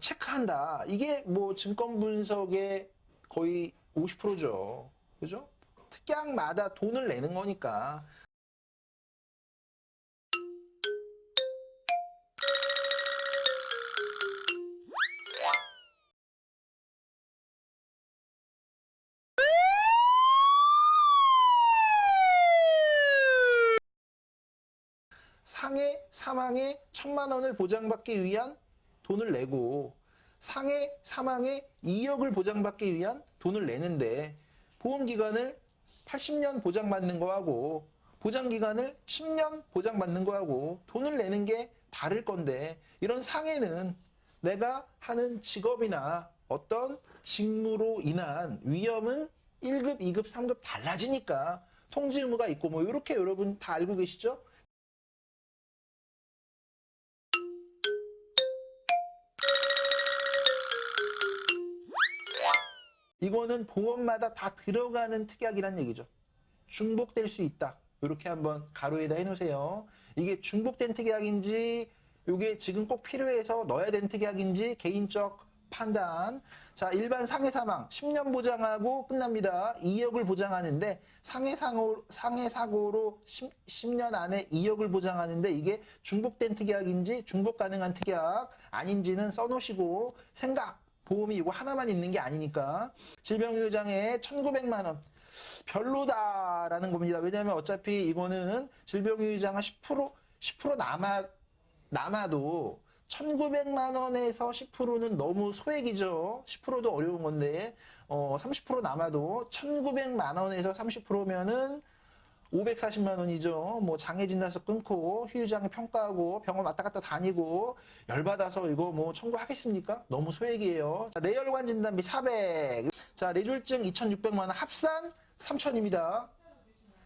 체크한다. 이게 뭐 증권 분석의 거의 50%죠. 그죠? 특약마다 돈을 내는 거니까. 상해 사망에 천만 원을 보장받기 위한 돈을 내고 상해 사망에 2억을 보장받기 위한 돈을 내는데 보험 기간을 80년 보장받는 거하고 보장 기간을 10년 보장받는 거하고 돈을 내는 게 다를 건데 이런 상해는 내가 하는 직업이나 어떤 직무로 인한 위험은 1급, 2급, 3급 달라지니까 통지 의무가 있고 뭐 이렇게 여러분 다 알고 계시죠? 이거는 보험마다 다 들어가는 특약이란 얘기죠. 중복될 수 있다. 이렇게 한번 가로에다 해놓으세요. 이게 중복된 특약인지 이게 지금 꼭 필요해서 넣어야 되는 특약인지 개인적 판단. 자, 일반 상해 사망 10년 보장하고 끝납니다. 2억을 보장하는데 상해 사고 상해 사고로 10, 10 년 안에 2억을 보장하는데 이게 중복된 특약인지 중복 가능한 특약 아닌지는 써 놓으시고 생각 보험이 이거 하나만 있는 게 아니니까 질병유효장애 1,900만 원 별로다라는 겁니다. 왜냐하면 어차피 이거는 질병유효장애 10% 10% 남아 남아도 1,900만 원에서 10%는 너무 소액이죠. 10%도 어려운 건데 어, 30% 남아도 1,900만 원에서 30%면은 540만 원이죠. 뭐 장애 진단서 끊고 휴유장애 평가하고 병원 왔다 갔다 다니고 열받아서 이거 뭐 청구하겠습니까? 너무 소액이에요. 자, 뇌혈관 진단비 400. 자, 뇌졸중 2,600만 원 합산 3,000입니다.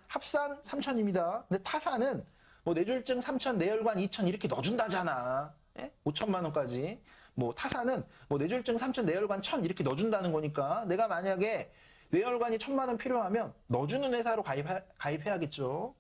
합산 3,000입니다. 근데 타사는 뭐 뇌졸중 3,000, 뇌혈관 2,000 이렇게 넣어준다잖아. 예? 5천만 원까지. 뭐 타사는 뭐 뇌졸중 3,000, 뇌혈관 1,000 이렇게 넣어준다는 거니까 내가 만약에 뇌혈관이 천만 원 필요하면 넣어주는 회사로 가입, 가입해야겠죠.